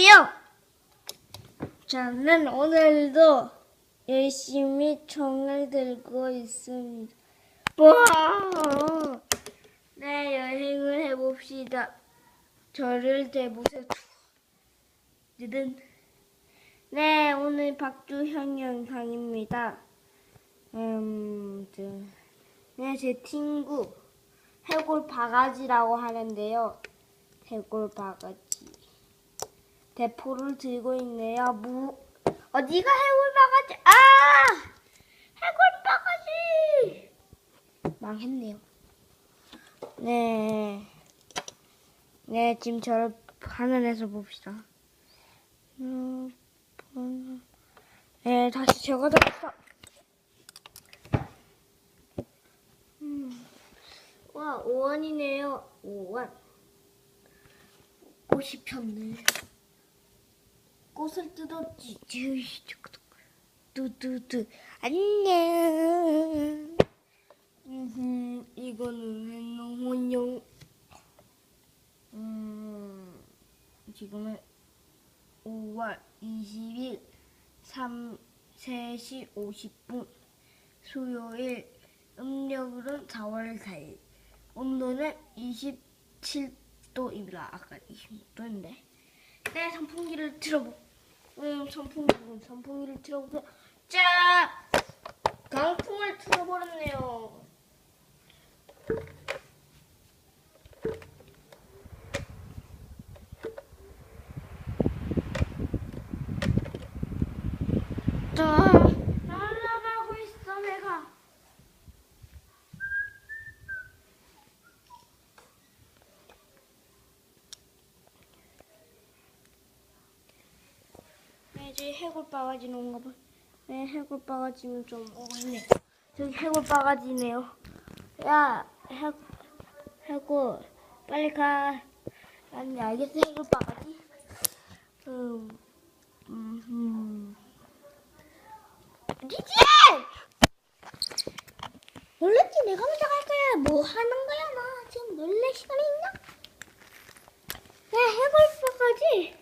있고요. 저는 오늘도 열심히 총을 들고 있습니다. 와! 네, 여행을 해봅시다. 저를 대보세요. 네, 오늘 박주현 영상입니다. 음, 저, 네, 제 친구 해골 바가지라고 하는데요. 해골 바가지. 대포를 들고 있네요. 무, 어디가 해골 바가지? 아! 해골 바가지! 망했네요. 네. 네, 지금 저를 화면에서 봅시다. 음, 음. 네, 다시 제가 잡았어. 음. 와, 5원이네요. 5원. 꽃이 폈네. 꽃을 뜯었지. 뚜뚜뚜. 안녕. 음, 이거는 너무요. 음, 지금은 5월 20일 3, 3시 50분 수요일 음력으로는 4월 4일 온도는 27도입니다. 아까 26도인데 네 선풍기를 틀어보 음, 선풍기 선풍기를 틀어보세요. 자 강풍을 틀어버렸네요. 자, 날아가고 있어 내가. 네, 이제 해골 바가지는 온가 봐. 네, 해골 바가지는 좀 오네. 저기 해골 바가지네요. 야, 해, 해골, 빨리 가. 아니, 알겠어, 해골 바가지. 음, 음, 음. 리지! 놀랬지? 내가 먼저 갈 거야. 뭐 하는 거야, 너? 지금 놀래 시간이 있나? 야, 해볼 거지?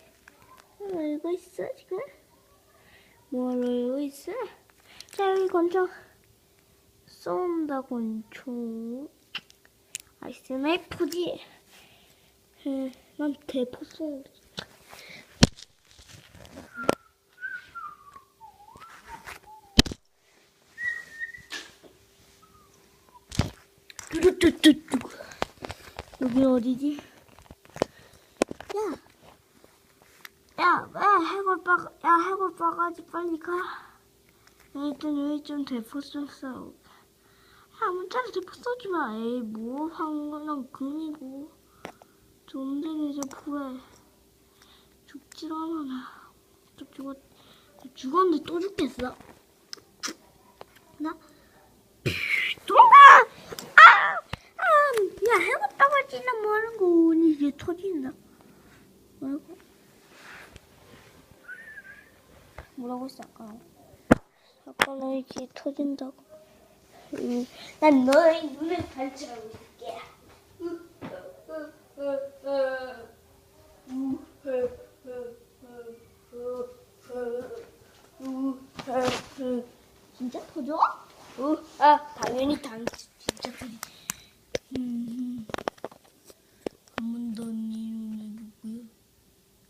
뭐 알고 있어, 지금? 뭘 알고 있어? 자, 여기 권총. 쏜다, 권총. 아, 스나이퍼지? 에, 난 대포 쏘는데. 뚜뚜뚜뚜. 여기 어디지? 야, 야, 야, 해골 빠, 야, 해골 빠가지 빨리 가. 일단 여기 좀 대포 쏘어. 야, 문자로 대포 쏘지 마. 에이, 뭐 한거랑 금이고. 좋은데 이제 뭐해? 죽질 않아 나. 또 죽었, 죽었는데 또 죽겠어? 나? 도망가! 아! 아! 야, 해봤다가 지나 뭐하는 거 오니 이제 터진다. 뭐라고? 뭐라고 했어, 아까? 아까 너 이제 터진다고. 음, 난 너의 눈을 반지하고 있을게. 진짜 터져? 어, 아, 당연히 당 진짜 터지. 음, 한번 더 이용해볼고요.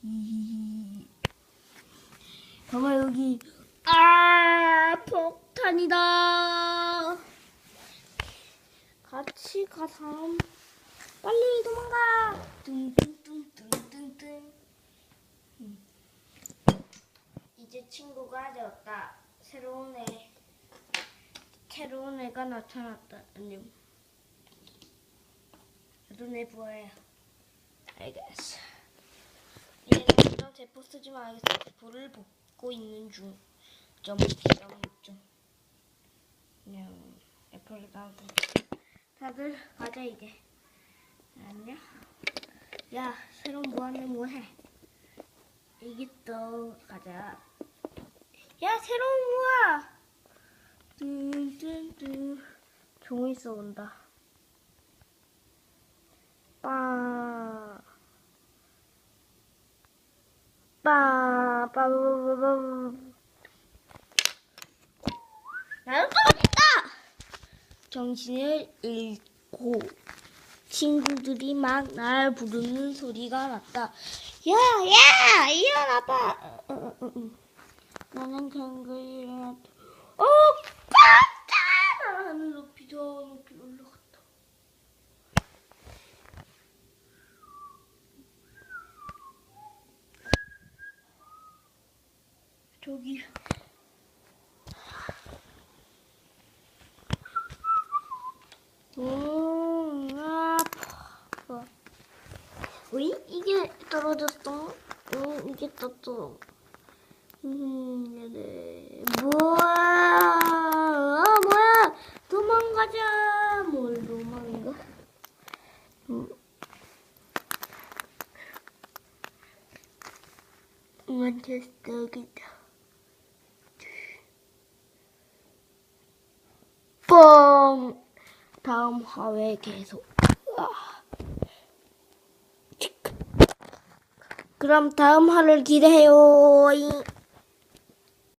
이, 봐봐 여기 아 폭탄이다. 같이 가서 빨리 도망가. 뚱뚱뚱뚱뚱뚱. 음. 이제 친구가 되었다. 새로운 애. 새로운 애가 나타났다. 안녕. 너도 내 부하야. 알겠어. 얘는 좀 대포 쓰지 마. 알겠어. 대포를 벗고 있는 중. 점, 점, 점. 그냥 애플을 따고. 다들 가자 이제. 안녕. 야, 새로운 무한을 뭐해? 이겼어. 가자. 야, 새로운 무아. 뚜뚜뚜. 종이 쏘온다. 빠. 빠. 빠, 빠, 빠, 빠, 빠. 나는 떨어졌다! 정신을 잃고 친구들이 막 날 부르는 소리가 났다. 야, 야, 일어나봐. 어, 어, 어, 어. 나는 경글 일어났다. 어, 깜짝! 하늘 높이 더 높이 올라갔다. 저기 음, 아파. 왜 이게 떨어졌어? 음, 이게 떴어. 음, 네. 뭐야? 아, 뭐야? 도망가자. 뭘 도망가? 음. 만체스터기다. 뻥. 다음 화회 계속. 아. 그럼 다음 화를 기대해요. 잉.